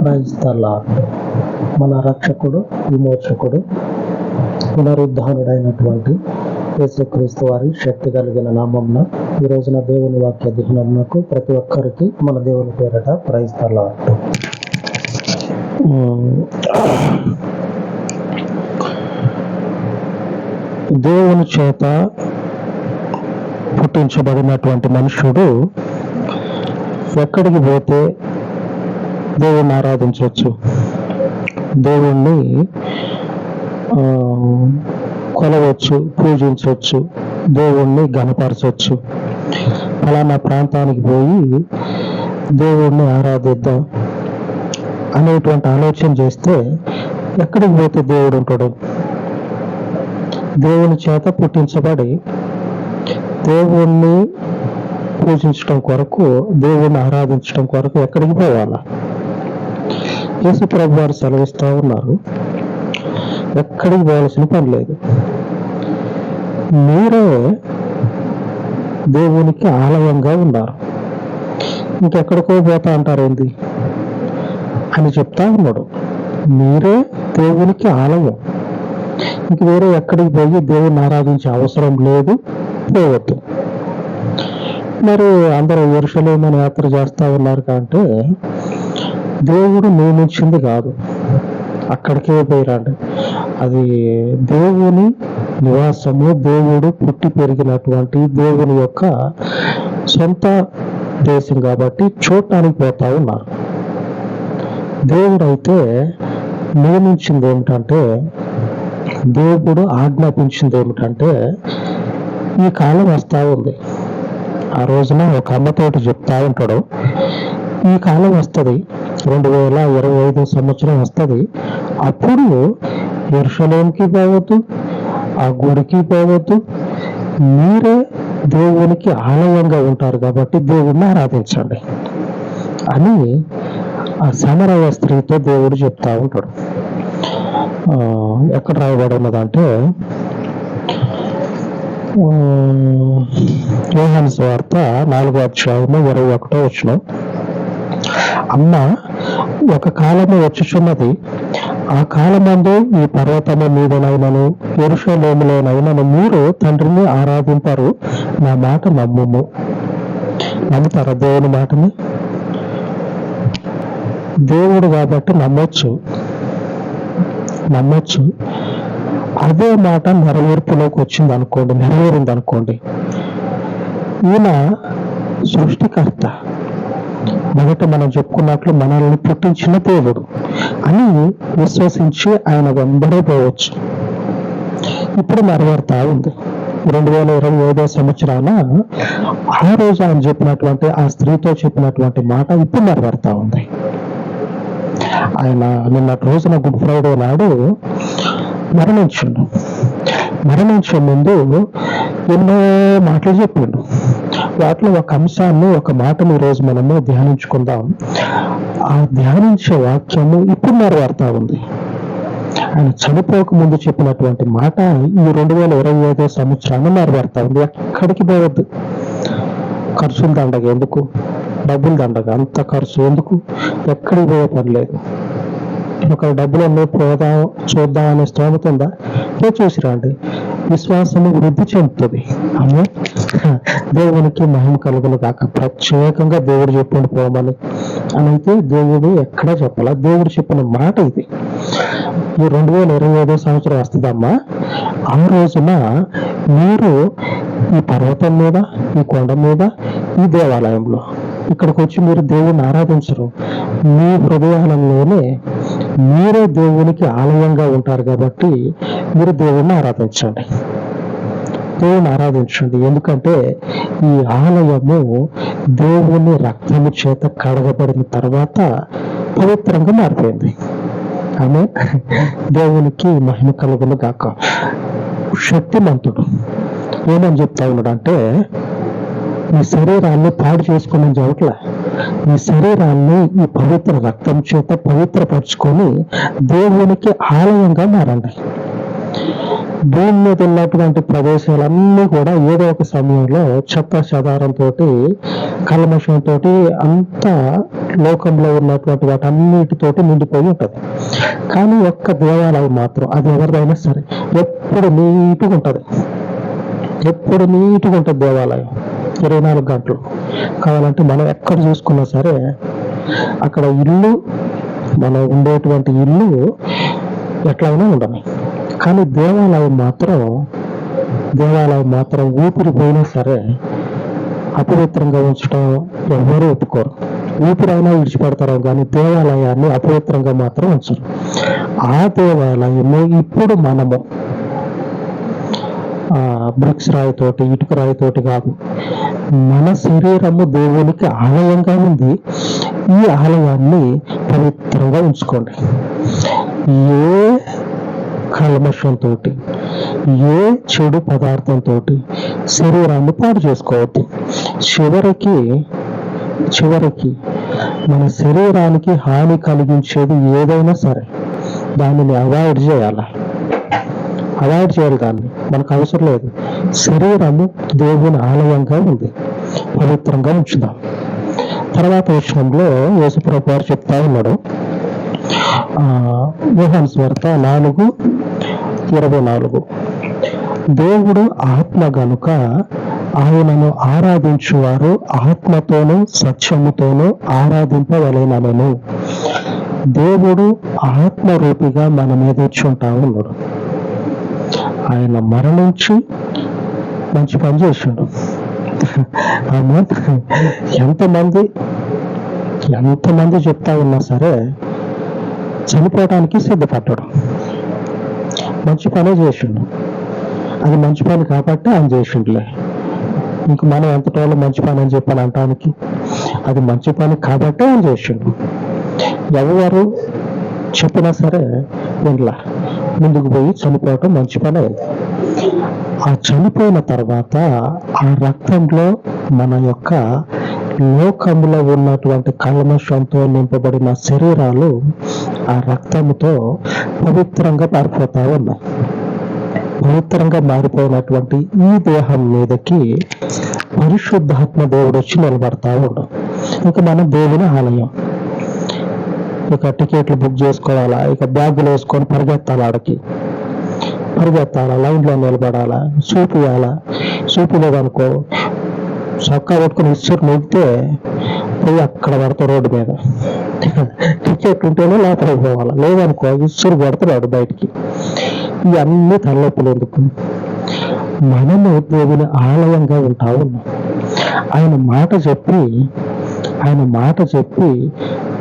క్రైస్తలా మన రక్షకుడు విమోచకుడు పునరుద్ధానుడైనటువంటి యేసుక్రీస్తు వారి శక్తి కలిగిన నామంన ఈ రోజున దేవుని వాక్య ధ్యానమునకు ప్రతి ఒక్కరికి మన దేవుని పేరట క్రైస్తల దేవుని చేత పుట్టించబడినటువంటి మనుషుడు ఎక్కడికి పోతే దేవుణ్ణి ఆరాధించవచ్చు. దేవుణ్ణి కొలవచ్చు పూజించవచ్చు దేవుణ్ణి గణపరచవచ్చు. ఫలానా ప్రాంతానికి పోయి దేవుణ్ణి ఆరాధిద్దాం అనేటువంటి ఆలోచన చేస్తే ఎక్కడికి పోతే దేవుడు ఉంటాడు? దేవుని చేత పుట్టించబడి దేవుణ్ణి పూజించడం కొరకు దేవుణ్ణి ఆరాధించడం కొరకు ఎక్కడికి పోవాలా? యేసు ప్రభు వారు సెలవిస్తూ ఉన్నారు. ఎక్కడికి పోవాల్సిన పని లేదు. మీరే దేవునికి ఆలయంగా ఉన్నారు. ఇంకెక్కడికో పోతా అంటారేంది అని చెప్తా ఉన్నాడు. మీరే దేవునికి ఆలయం. ఇంక వేరే ఎక్కడికి పోయి దేవుని ఆరాధించే అవసరం లేదు పోవద్దు. మరి అందరూ ఎరుసలేమని యాత్ర చేస్తా ఉన్నారు కంటే దేవుడు నియమించింది కాదు. అక్కడికే పోయిరాడు. అది దేవుని నివాసము దేవుడు పుట్టి పెరిగినటువంటి దేవుని యొక్క సొంత దేశం కాబట్టి చూడటానికి పోతా ఉన్నారు. దేవుడు అయితే నియమించింది ఏమిటంటే దేవుడు ఆజ్ఞాపించింది ఏమిటంటే ఈ కాలం వస్తా ఉంది. ఆ రోజున ఒక అమ్మతోటి చెప్తా ఉంటాడు ఈ కాలం వస్తుంది రెండు వేల ఇరవై ఐదు సంవత్సరం వస్తుంది. అప్పుడు ఎరుసలేంకి పోవద్దు ఆ గుడికి పోవద్దు. మీరే దేవునికి ఆలయంగా ఉంటారు కాబట్టి దేవుణ్ణి ఆరాధించండి అని ఆ సమరయ స్త్రీతో దేవుడు చెప్తా ఉంటాడు. ఆ, ఎక్కడ రాయబడి ఉన్నదంటే వార్త నాలుగో అధ్యాయము ఇరవై ఒకటో వచ్చినాం అమ్మ ఒక కాలము వచ్చుచున్నది. ఆ కాలమందు ఈ పర్వతము మీదనైనను పురుషలోములోనైనను మీరు తండ్రిని ఆరాధింపరు. నా మాట నమ్ముము. నమ్ముతారా దేవుని మాటని? దేవుడు కాబట్టి నమ్మొచ్చు. నమ్మొచ్చు. అదే మాట నెరవేర్పులోకి వచ్చింది అనుకోండి నెరవేరింది అనుకోండి ఈయన సృష్టికర్త. మొదట మనం చెప్పుకున్నట్లు మనల్ని పుట్టించిన దేవుడు. అని విశ్వసించి ఆయన వెంబడే పోవచ్చు. ఇప్పుడు నెరవేరుతా ఉంది. రెండు వేల ఇరవై ఐదో సంవత్సరాన ఆ రోజు ఆయన చెప్పినటువంటి ఆ స్త్రీతో చెప్పినటువంటి మాట ఇప్పుడు నెరవేరుతా ఉంది. ఆయన నిన్నటి రోజున గుడ్ ఫ్రైడే నాడు మరణించిండు. మరణించే ముందు ఎన్నో మాటలు చెప్పిండు వాటిలో ఒక అంశాన్ని ఒక మాటను ఈరోజు మనము ధ్యానించుకుందాం. ఆ ధ్యానించే వాక్యము ఇప్పుడు నెరవేరుతా ఉంది. ఆయన చనిపోక ముందు చెప్పినటువంటి మాట ఈ రెండు వేల ఇరవై ఐదో సంవత్సరాన్ని నెరవేరుతా ఉంది. ఎక్కడికి పోవద్దు. ఖర్చులు దండగ ఎందుకు? డబ్బులు దండగ. అంత ఖర్చు ఎందుకు? ఎక్కడికి పోయే పని లేదు. ఒక డబ్బులు పోదాం చూద్దాం అనే స్తోమత ఉందా? చూసి రండి. విశ్వాసము వృద్ధి చెందుతుంది. అమ్మ దేవునికి మహిమ కలుగును కాక ప్రత్యేకంగా దేవుడు చెప్పుకుంటూ పోమని అని అయితే దేవుడు ఎక్కడా చెప్పాల? దేవుడు చెప్పిన మాట ఇది. ఈ రెండు వేల ఇరవై ఐదో సంవత్సరం వస్తుందమ్మా ఆ రోజున మీరు ఈ పర్వతం మీద ఈ కొండ మీద ఈ దేవాలయంలో ఇక్కడికి వచ్చి మీరు దేవుని ఆరాధించరు. మీ హృదయాలలోనే మీరే దేవునికి ఆలయంగా ఉంటారు కాబట్టి మీరు దేవుణ్ణి ఆరాధించండి. దేవుని ఆరాధించండి. ఎందుకంటే ఈ ఆలయము దేవుని రక్తము చేత కడగబడిన తర్వాత పవిత్రంగా మారిపోయింది. ఆమె దేవునికి మహిమ కలుగును గాక. శక్తిమంతుడు ఏమని చెప్తా ఉన్నాడు అంటే మీ శరీరాన్ని పాడు చేసుకోమని చెప్పట్లే. ఈ శరీరాన్ని ఈ పవిత్ర రక్తం చేత పవిత్రపరుచుకొని దేవునికి ఆలయంగా మారండి. భూమి మీద ఉన్నటువంటి ప్రదేశాలన్నీ కూడా ఏదో ఒక సమయంలో చెత్త చెదారంతో కల్మషంతో అంతా లోకంలో ఉన్నటువంటి వాటన్నిటితోటి నిండిపోయి ఉంటది. కానీ ఒక్క దేవాలయం మాత్రం అది ఎవరిదైనా సరే ఎప్పుడు నీటుగా ఉంటుంది ఎప్పుడు నీటుగా ఉంటుంది దేవాలయం. ఇరవై నాలుగు గంటలు. కావాలంటే మనం ఎక్కడ చూసుకున్నా సరే అక్కడ ఇల్లు మనం ఉండేటువంటి ఇల్లు ఎట్లయినా ఉండని. కానీ దేవాలయం మాత్రం దేవాలయం మాత్రం ఊపిరి పోయినా సరే అపవిత్రంగా ఉంచడం ఎవరు ఒప్పుకోరు. ఊపిరైనా విడిచిపెడతారు కానీ దేవాలయాన్ని అపవిత్రంగా మాత్రం ఉంచరు. ఆ దేవాలయము ఇప్పుడు మనము. ఆ బ్రిక్స్ రాయితోటి ఇటుక రాయితోటి కాదు. మన శరీరము దేవునికి ఆలయంగా ఉంది. ఈ ఆలయాన్ని పవిత్రంగా ఉంచుకోండి. ఏ కల్మషంతో ఏ చెడు పదార్థంతో శరీరాన్ని పాడు చేసుకోవద్దు. చివరికి చివరికి మన శరీరానికి హాని కలిగించేది ఏదైనా సరే దానిని అవాయిడ్ చేయాలి. అవాయిడ్ చేయాలి దాన్ని మనకు అవసరం లేదు. శరీరము దేవుని ఆలయంగా ఉంది. పవిత్రంగా ఉంచుదాం. తర్వాత విషయంలో యేసుప్రభు వారు చెప్తా ఉన్నాడు. ఆ, స్వార్త నాలుగు ఇరవై నాలుగు. దేవుడు ఆత్మ గనుక ఆయనను ఆరాధించువారు ఆత్మతోనూ సత్యముతోనూ ఆరాధింపవలైనను. దేవుడు ఆత్మరూపిగా మన మీద ఇచ్చుంటా ఉన్నాడు. ఆయన మరణించి మంచి పని చేసిండు ఆమె ఎంతమంది ఎంతమంది చెప్తా ఉన్నా సరే చనిపోవడానికి సిద్ధపడ్డాడు. మంచి పనే చేసిండు. అది మంచి పని కాబట్టి ఆయన చేసిండులే. ఇంక మనం ఎంతటోళ్ళు మంచి పని అని చెప్పాను అంటానికి? అది మంచి పని కాబట్టి ఆయన చేసిండు. ఎవరు చెప్పినా సరే వినలా. ముందుకు పోయి చనిపోవటం మంచి పని అయింది. ఆ చనిపోయిన తర్వాత ఆ రక్తంలో మన యొక్క లోకంలో ఉన్నటువంటి కల్మషంతో నింపబడిన శరీరాలు ఆ రక్తంతో పవిత్రంగా మారిపోతా ఉన్నాయి. పవిత్రంగా మారిపోయినటువంటి ఈ దేహం మీదకి పరిశుద్ధాత్మ దేవుడు వచ్చి నిలబడతా ఉండు ఇక మనం దేవుని ఆలయం ఇక టికెట్లు బుక్ చేసుకోవాలా? ఇక బ్యాగులు వేసుకొని పరిగెత్తాలి ఆడకి? పరిగెత్తాలా? లైన్లో నిలబడాలా? చూపియాలా చూపిలేదనుకో చొక్కా పట్టుకుని ఇచ్చారు నొక్కితే పోయి అక్కడ పడతావు రోడ్డు మీద. టికెట్ ఉంటేనే లోపలికి పోవాలి? లేదనుకో ఇసురు పడతాడు బయటికి. ఇవన్నీ తలనొప్పులు ఎందుకు? మనము దేవుని ఆలయంగా ఉంటా ఉన్నాం ఆయన మాట చెప్పి ఆయన మాట చెప్పి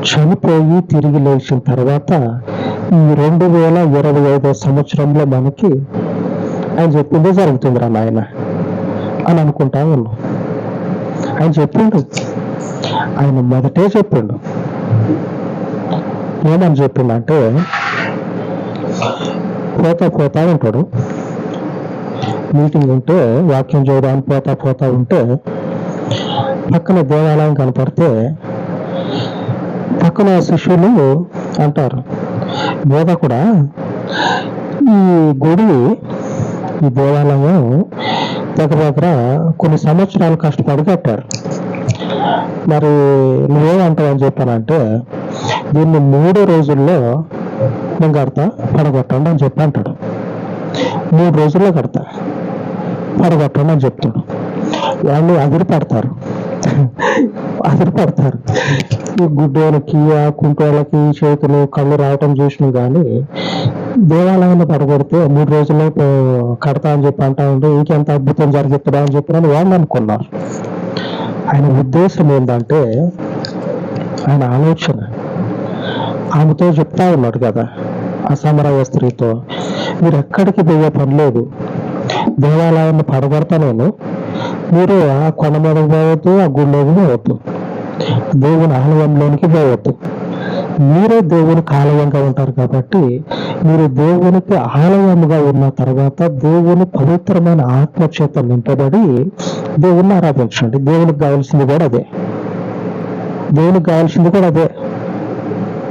చనిపోయి తిరిగి లేచిన తర్వాత ఈ రెండు వేల ఇరవై ఐదో సంవత్సరంలో మనకి ఆయన చెప్పిందే జరుగుతుందిరా నాయన అని అనుకుంటా ఉన్నాం. ఆయన చెప్పిండు. ఆయన మొదటే చెప్పిండు. ఏమని చెప్పిండంటే పోతా పోతా ఉంటాడు మీటింగ్ ఉంటే వాక్యం చేయడానికి పోతా పోతా ఉంటే పక్కన దేవాలయం కనపడితే పక్కన శిష్యులు అంటారు. బోధకుడా ఈ గుడి ఈ దేవాలయం దగ్గర దగ్గర కొన్ని సంవత్సరాలు కష్టపడి కట్టారు. మరి నువ్వేమంటావు అని చెప్పానంటే దీన్ని మూడు రోజుల్లో నేను కడతా పడగొట్టండి అని చెప్పి అంటాడు. మూడు రోజుల్లో కడతా పడగొట్టండి అని చెప్తాడు. వాళ్ళు అదిరి పడతారు. అదిరి పడతారు ఈ గుడ్డోలకి ఆ కుంటోళ్ళకి చేతులు కళ్ళు రావటం చూసినాం కానీ దేవాలయంలో పడగొడితే మూడు రోజుల్లో కడతా అని చెప్పి అంటా ఉంటే ఇంకెంత అద్భుతం జరుగుతుందా అని చెప్పి వాళ్ళు అనుకున్నారు. ఆయన ఉద్దేశం ఏంటంటే ఆయన ఆలోచన. ఆమెతో చెప్తా ఉన్నాడు కదా ఆ సమరయ స్త్రీతో మీరు ఎక్కడికి పోయే పని లేదు. దేవాలయాన్ని పడగొడతా నేను. మీరు ఆ కొండ మీదకి పోవద్దు ఆ గుళ్ళోకి పోవద్దు. దేవుని ఆలయంలోనికి పోవద్దు. మీరే దేవుని ఆలయంగా ఉంటారు కాబట్టి మీరు దేవునికి ఆలయముగా ఉన్న తర్వాత దేవుని పవిత్రమైన ఆత్మ చేత నింపబడి దేవుణ్ణి ఆరాధించండి. దేవునికి కావాల్సింది కూడా అదే. దేవునికి కావాల్సింది కూడా అదే.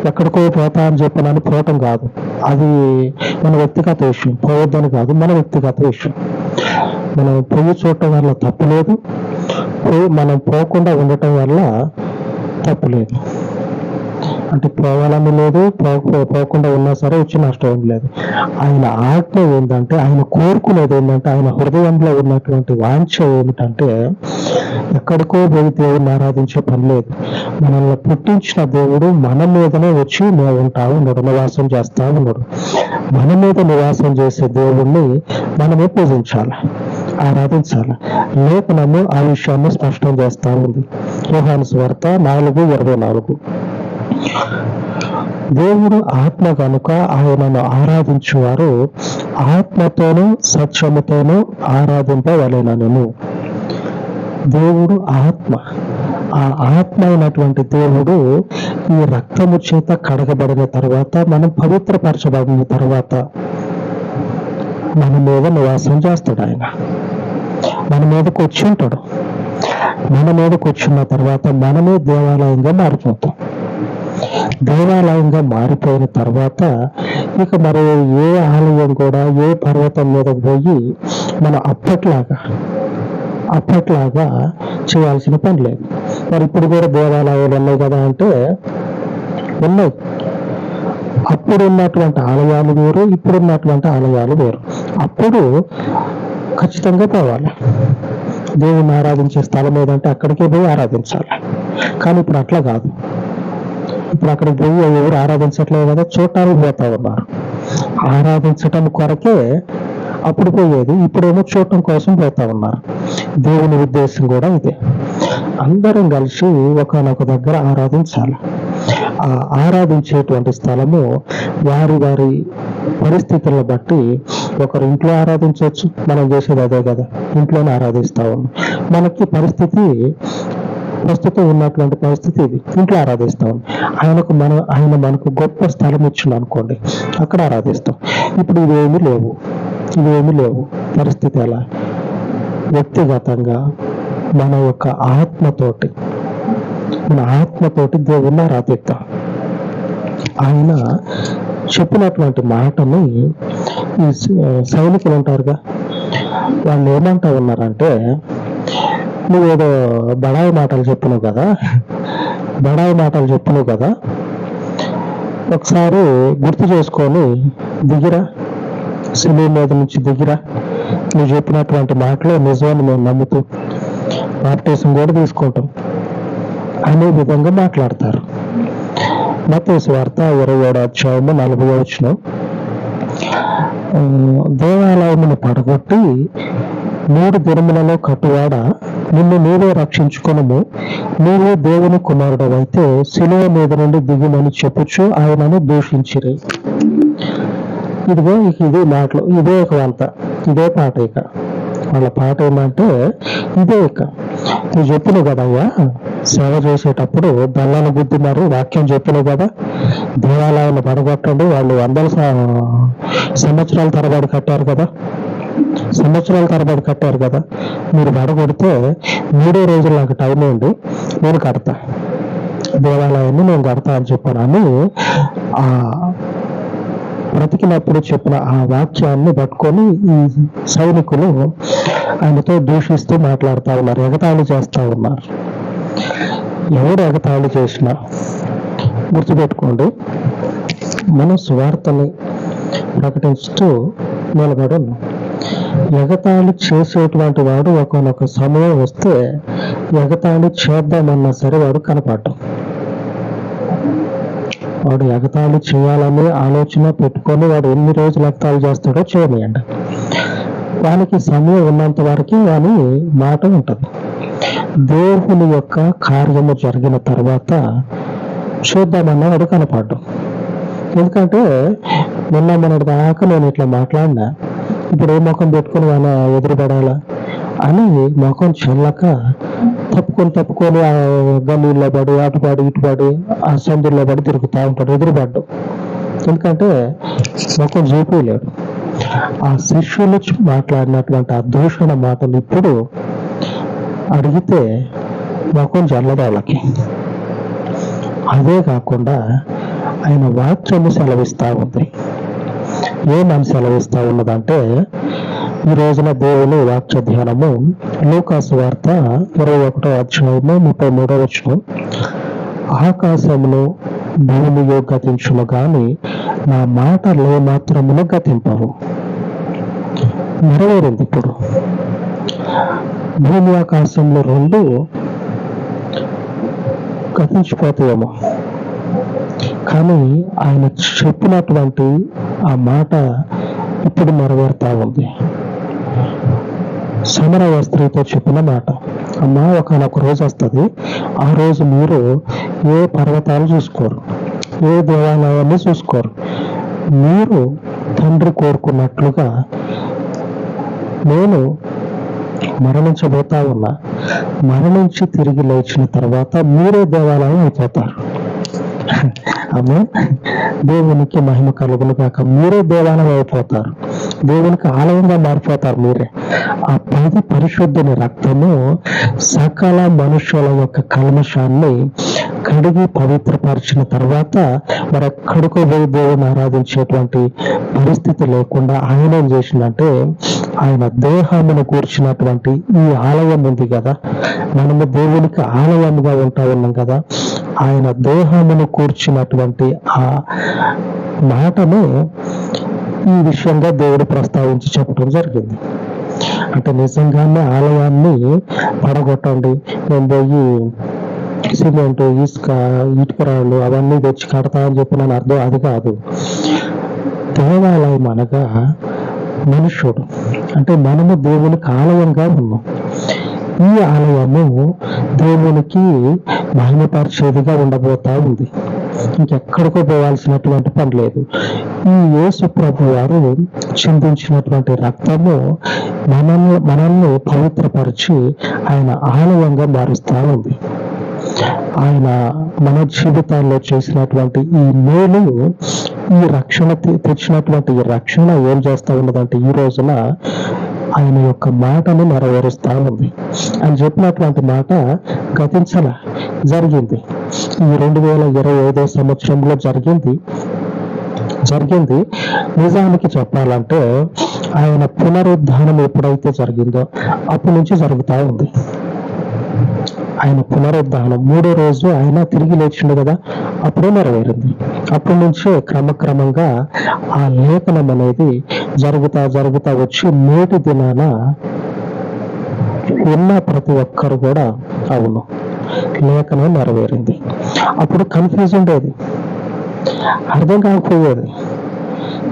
ఎక్కడికో పోతా అని చెప్పనని పోవటం కాదు. అది మన వ్యక్తిగత విషయం. పోవద్దని కాదు మన వ్యక్తిగత విషయం. మనం పోయి చూడటం వల్ల తప్పు లేదు. మనం పోకుండా ఉండటం వల్ల తప్పు లేదు. అంటే పోవాలని లేదు పోకుండా ఉన్నా సరే వచ్చి నష్టం ఏం లేదు. ఆయన ఆజ్ఞ ఏంటంటే ఆయన కోరుకునేది ఏంటంటే ఆయన హృదయంలో ఉన్నటువంటి వాంఛ ఏమిటంటే ఎక్కడికో పోయి దేవుడిని ఆరాధించే పని లేదు. మనల్ని పుట్టించిన దేవుడు మన మీదనే వచ్చి మేము ఉంటా ఉన్నాడు నివాసం చేస్తా ఉన్నాడు మన మీద నివాసం చేసే దేవుణ్ణి మనమే పూజించాలి. ఆరాధించాలి. లేఖనము ఆ విషయాన్ని స్పష్టం చేస్తా ఉంది. యోహాను స్వార్త నాలుగు ఇరవై నాలుగు. దేవుడు ఆత్మ కనుక ఆయనను ఆరాధించువారు ఆత్మతోనూ సత్యముతోనూ ఆరాధింపవలెనను. దేవుడు ఆత్మ. ఆ ఆత్మ అయినటువంటి దేవుడు ఈ రక్తము చేత కడగబడిన తర్వాత మనం పవిత్రపరచబడిన తర్వాత మన మీద నివాసం చేస్తాడు ఆయన. మన మీదకి వచ్చి ఉంటాడు మన మీదకి వచ్చిన తర్వాత మనమే దేవాలయంగా మారిపోతాం. దేవాలయంగా మారిపోయిన తర్వాత ఇక మరి ఏ ఆలయం కూడా ఏ పర్వతం మీదకి పోయి మన అప్పట్లాగా అప్పట్లాగా చేయాల్సిన పని లేదు. మరి ఇప్పుడు కూడా దేవాలయాలు ఉన్నాయి కదా అంటే ఉన్నాయి. అప్పుడు ఉన్నటువంటి ఆలయాలు వేరు ఇప్పుడు ఉన్నటువంటి ఆలయాలు వేరు. అప్పుడు ఖచ్చితంగా పోవాలి దేవుని ఆరాధించే స్థలం ఏదంటే అక్కడికే పోయి ఆరాధించాలి. కానీ ఇప్పుడు అట్లా కాదు. ఇప్పుడు అక్కడికి పోయి ఎవరు ఆరాధించట్లేదు కదా చూడటానికి పోతా ఉన్నారు. ఆరాధించటం కొరకే అప్పుడు పోయేది ఇప్పుడేమో చూడటం కోసం పోతా ఉన్నారు. దేవుని ఉద్దేశం కూడా ఇదే. అందరం కలిసి ఒకనొక దగ్గర ఆరాధించాలి. ఆ ఆరాధించేటువంటి స్థలము వారి వారి పరిస్థితులను బట్టి ఒకరు ఇంట్లో ఆరాధించవచ్చు మనం చేసేది అదే కదా ఇంట్లోనే ఆరాధిస్తా ఉన్నాం. మనకి పరిస్థితి ప్రస్తుతం ఉన్నటువంటి పరిస్థితి ఇది ఇంట్లో ఆరాధిస్తాం ఆయనకు మన ఆయన మనకు గొప్ప స్థలం ఇచ్చిండు అనుకోండి అక్కడ ఆరాధిస్తాం. ఇప్పుడు ఇవేమీ లేవు ఇవేమీ లేవు. పరిస్థితి ఎలా? వ్యక్తిగతంగా మన యొక్క ఆత్మతోటి మన ఆత్మతోటి దేవుణ్ణి ఆరాధిద్దాం. ఆయన చెప్పినటువంటి మాటని ఈ సైనికులు ఉంటారుగా వాళ్ళు ఏమంటా ఉన్నారంటే నువ్వేదో బడాయి మాటలు చెప్పినావు కదా బడాయి మాటలు చెప్పినావు కదా ఒకసారి గుర్తు చేసుకొని దిగిరా సినీ మీద నుంచి దిగిరా. నువ్వు చెప్పినటువంటి మాటలు నిజమని మేము నమ్ముతూ బాప్టిజం కూడా తీసుకుంటాం. అనే విధంగా మాట్లాడతారు. మతేసు వార్త ఇరవై ఏడు అధ్యాయము నలభై వచ్చిన దేవాలయమును పడగొట్టి మూడు దినములలో కట్టువాడ నిన్ను నీవే రక్షించుకొనము. నీవే దేవుని కుమారుడవైతే అయితే శిలువ మీద నుండి దిగుమని చెప్పుచు ఆయనను దూషించిరి. ఇదిగో ఇక ఇది మాటలు ఇదే ఒక వంత ఇదే పాట ఇక. వాళ్ళ పాట ఏమంటే ఇదే ఇక. నువ్వు చెప్పిన కదయ్యా? సేవ చేసేటప్పుడు బల్లను గుద్దినారు వాక్యం చెప్పిన కదా దేవాలయాన్ని పడగొట్టండి వాళ్ళు వందల సంవత్సరాల తరబడి కట్టారు కదా. సంవత్సరాల తరబడి కట్టారు కదా. మీరు పడగొడితే మూడో రోజులు నాకు టైం ఏంటి? నేను కడతా. దేవాలయాన్ని నేను కడతా అని చెప్పాను. అని ఆ బ్రతికినప్పుడు చెప్పిన ఆ వాక్యాన్ని పట్టుకొని ఈ సైనికులు ఆయనతో దూషిస్తూ మాట్లాడుతూ ఉన్నారు ఎగతాళి చేస్తూ ఉన్నారు. ఎవడు ఎగతాళి చేసినా గుర్తుపెట్టుకోండి మనం స్వార్థని ప్రకటిస్తూ నిలబడి ఎగతాళి చేసేటువంటి వాడు ఒకనొక సమయం వస్తే ఎగతాళి చేద్దామన్నా సరే వాడు కనపడటం వాడు ఎగతాళి చేయాలనే ఆలోచన పెట్టుకొని వాడు ఎన్ని రోజులు ఎగతాళి చేస్తాడో చేయనియండి. వానికి సమయం ఉన్నంత వరకు వాని మాట ఉంటుంది. దేవుని యొక్క కార్యము జరిగిన తర్వాత చూద్దామన్న వాడు కనపడ్డం ఎందుకంటే నిన్న మొన్నటి దాకా నేను ఇట్లా మాట్లాడినా ఇప్పుడు ఏ ముఖం పెట్టుకుని వాళ్ళ ఎదురుపడాలా అని ముఖం చెల్లక తప్పుకొని తప్పుకొని ఆ గల్లీల్లో పడి అటు పడి ఆ సందుల్లో పడి తిరుగుతూ ఉంటాడు ఎదురుపడ్డం. ఎందుకంటే ముఖం చూపించలేడు ఆ శిష్యులు మాట్లాడినటువంటి ఆ దూషణ మాటలు ఇప్పుడు అడిగితే ముఖం జల్లదు వాళ్ళకి. అదే కాకుండా ఆయన వాక్యము సెలవిస్తూ ఉంది. ఏమని సెలవిస్తూ ఉన్నదంటే ఈ రోజున దేవుని వాక్య ధ్యానము లోకాసు వార్త ఇరవై ఒకటో అధ్యాయము ముప్పై మూడో వచ్చిన ఆకాశమును భూమియో గతించును గాని నా మాటలు మాత్రమును గతింపవు. నెరవేరింది ఇప్పుడు. భూమి ఆకాశంలో రెండు కథించిపోతాయేమో. కానీ ఆయన చెప్పినటువంటి ఆ మాట ఇప్పుడు నెరవేరుతా ఉంది. సమరయ స్త్రీతో చెప్పిన మాట. అమ్మా ఒకనొక రోజు వస్తుంది. ఆ రోజు మీరు ఏ పర్వతాలు చూసుకోరు ఏ దేవాలయాన్ని చూసుకోరు. మీరు తండ్రి కోరుకున్నట్లుగా నేను మరణించబోతా ఉన్నా మరణించి తిరిగి లేచిన తర్వాత మీరే దేవాలయం అయిపోతారు. అమ్మ దేవునికి మహిమ కలుగును కాక మీరే దేవాలయం అయిపోతారు. దేవునికి ఆలయంగా మారిపోతారు మీరే. ఆ పది పరిశుద్ధుని రక్తము సకల మనుషుల యొక్క కల్మషాన్ని కడిగి పవిత్రపరిచిన తర్వాత మరి ఎక్కడికో పోయి దేవుని ఆరాధించేటువంటి పరిస్థితి లేకుండా ఆయన ఏం చేసిందంటే ఆయన దేహమును కూర్చినటువంటి ఈ ఆలయం ఉంది కదా. మనము దేవునికి ఆలయముగా ఉంటా ఉన్నాం కదా. ఆయన దేహమును కూర్చినటువంటి ఆ మాటను ఈ విషయంగా దేవుడు ప్రస్తావించి చెప్పడం జరిగింది. అంటే నిజంగానే ఆలయాన్ని పడగొట్టండి. నేను పోయి సిమెంట్ ఇసుక ఇటుకరాళ్ళు అవన్నీ తెచ్చి కడతా అని చెప్పి నన్ను అర్థం అది కాదు. దేవాలయం అనగా మనుష్యుడు. అంటే మనము దేవునికి ఆలయంగా ఉన్నాం. ఈ ఆలయము దేవునికి మహిమపరిచేదిగా ఉండబోతా ఉంది. ఇంకెక్కడికో పోవాల్సినటువంటి పని లేదు. ఈ యేసు ప్రభు వారు చిందించినటువంటి రక్తము మనల్ని మనల్ని పవిత్రపరిచి ఆయన ఆలయంగా మారుస్తా ఉంది. ఆయన మన జీవితాల్లో చేసినటువంటి ఈ మేలు ఈ రక్షణ తెచ్చినటువంటి ఈ రక్షణ ఏం చేస్తా ఉన్నదంటే ఈ రోజున ఆయన యొక్క మాటను నెరవేరుస్తాను అని చెప్పినటువంటి మాట గతించల జరిగింది. ఈ రెండు వేల ఇరవై ఐదో సంవత్సరంలో జరిగింది. జరిగింది. నిజానికి చెప్పాలంటే ఆయన పునరుద్ధానం ఎప్పుడైతే జరిగిందో అప్పటి నుంచి జరుగుతూ ఉంది. ఆయన పునరుద్ధానం. మూడో రోజు ఆయన తిరిగి లేచిండు కదా అప్పుడే నెరవేరింది. అప్పటి నుంచే క్రమక్రమంగా ఆ లేఖనం అనేది జరుగుతా జరుగుతా వచ్చి నేటి దినాన ఉన్న ప్రతి ఒక్కరు కూడా అవును లేఖనం నెరవేరింది. అప్పుడు కన్ఫ్యూజ్ ఉండేది. అర్థం కాకపోయేది.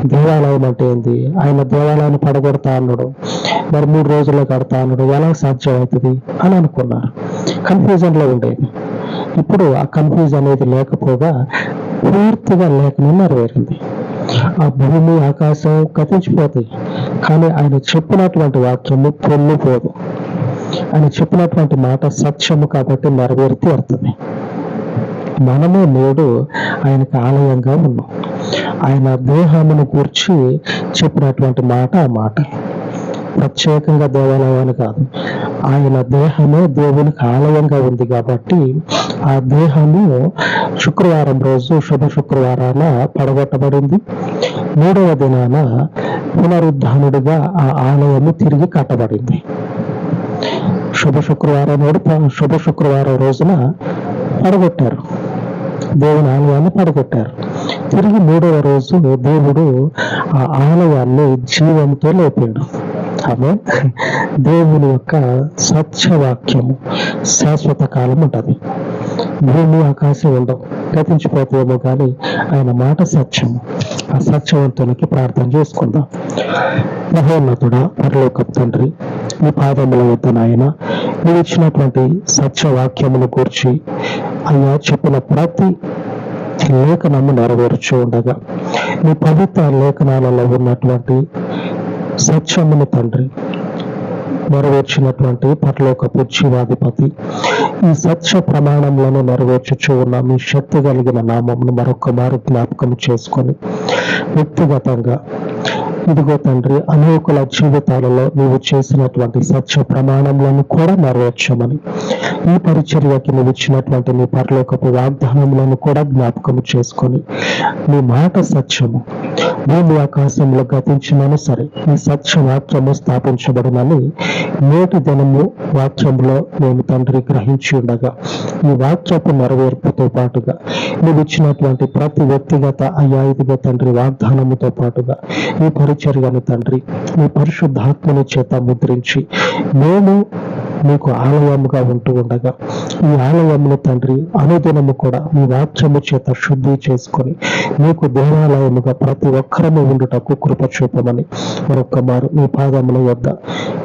దేవాలయం అంటే ఏంది? ఆయన దేవాలయాన్ని పడగొడతా అన్నాడు. మరి మూడు రోజుల్లో కడతా అన్నాడు. ఎలా సాధ్యం అవుతుంది అని అనుకున్నారు. కన్ఫ్యూజన్లో ఉండేది ఇప్పుడు ఆ కన్ఫ్యూజన్ అనేది లేకపోగా పూర్తిగా లేఖనం నెరవేరింది. ఆ భూమి ఆకాశం కథించిపోతాయి కానీ ఆయన చెప్పినటువంటి వాక్యము పొల్లిపోదు. ఆయన చెప్పినటువంటి మాట సత్యము కాబట్టి నెరవేరి తీరుతుంది మనము నేడు ఆయనకు ఆలయంగా ఉన్నాం. ఆయన దేహమును కూర్చి చెప్పినటువంటి మాట ఆ మాట. ప్రత్యేకంగా దేవాలయాన్ని కాదు ఆయన దేహమే దేవునికి ఆలయంగా ఉంది కాబట్టి ఆ దేహము శుక్రవారం రోజు శుభ శుక్రవారాన పడగొట్టబడింది. మూడవ దినాన పునరుద్ధానుడిగా ఆ ఆలయము తిరిగి కట్టబడింది. శుభ శుక్రవారం నాడు శుభ శుక్రవారం రోజున పడగొట్టారు. దేవుని ఆలయాన్ని పడగొట్టారు. తిరిగి మూడవ రోజు దేవుడు ఆ ఆలయాన్ని జీవంతో లేపాడు. అదే దేవుని యొక్క సత్యవాక్యము శాశ్వత కాలం ఉంటుంది. భూమి ఆకాశం ఉండవు. గతించిపోతాయేమో కానీ ఆయన మాట సత్యం ఆ సత్యవంతునికి ప్రార్థన చేసుకుందాం. మహోన్నతుడా పరలోక తండ్రి మీ పాదముల వద్ద నాయన మీరు ఇచ్చినటువంటి సత్యవాక్యమును కూర్చి అయ్యా చెప్పిన ప్రతి లేఖనము నెరవేర్చు ఉండగా నీ పవిత్ర లేఖనాలలో ఉన్నటువంటి సత్యమును తండ్రి నెరవేర్చినటువంటి పరలోకపు జీవాధిపతి ఈ సత్య ప్రమాణంలోనే నెరవేర్చుచు ఉన్న మీ శక్తి కలిగిన నామమును మరొక మారు జ్ఞాపకం చేసుకొని వ్యక్తిగతంగా ఇదిగో తండ్రి అనేకుల జీవితాలలో నీవు చేసినటువంటి సత్య ప్రమాణములను కూడా నెరవేర్చమని ఈ పరిచర్యకి నువ్వు ఇచ్చినటువంటి నీ పరలోకపు వాగ్దానములను కూడా జ్ఞాపకము చేసుకొని నీ మాట సత్యము భూమి ఆకాశంలో గతించినను సరే నీ సత్య వాక్యము స్థాపించబడినని నేటి దినము వాక్యంలో మేము తండ్రి గ్రహించి ఉండగా ఈ వాక్యపు నెరవేర్పుతో పాటుగా నువ్వు ఇచ్చినటువంటి ప్రతి వ్యక్తిగత అయ్యా ఇదిగో తండ్రి వాగ్దానముతో పాటుగా ఈ పరిచర్యను తండ్రి మీ పరిశుద్ధాత్మను చేత ముద్రించి. మేము మీకు ఆలయముగా ఉంటూ ఉండగా ఈ ఆలయమును తండ్రి అనుదినము కూడా మీ వాక్యము చేత శుద్ధి చేసుకొని మీకు దేవాలయముగా ప్రతి ఒక్కరము ఉండుటకు కృప చూపమని మరొక్క మారు మీ పాదముల వద్ద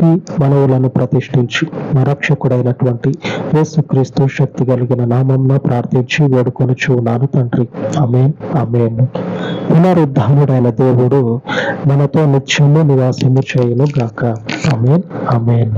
ఈ మనవులను ప్రతిష్ఠించి మా రక్షకుడైనటువంటి యేసుక్రీస్తు శక్తి కలిగిన నామంలో ప్రార్థించి వేడుకొని చూన్నాను తండ్రి. అమేన్ అమేన్ పునరుద్ధానుడైన దేవుడు మనతో నిత్యము నివాసము చేయను గాక. అమేన్ అమేన్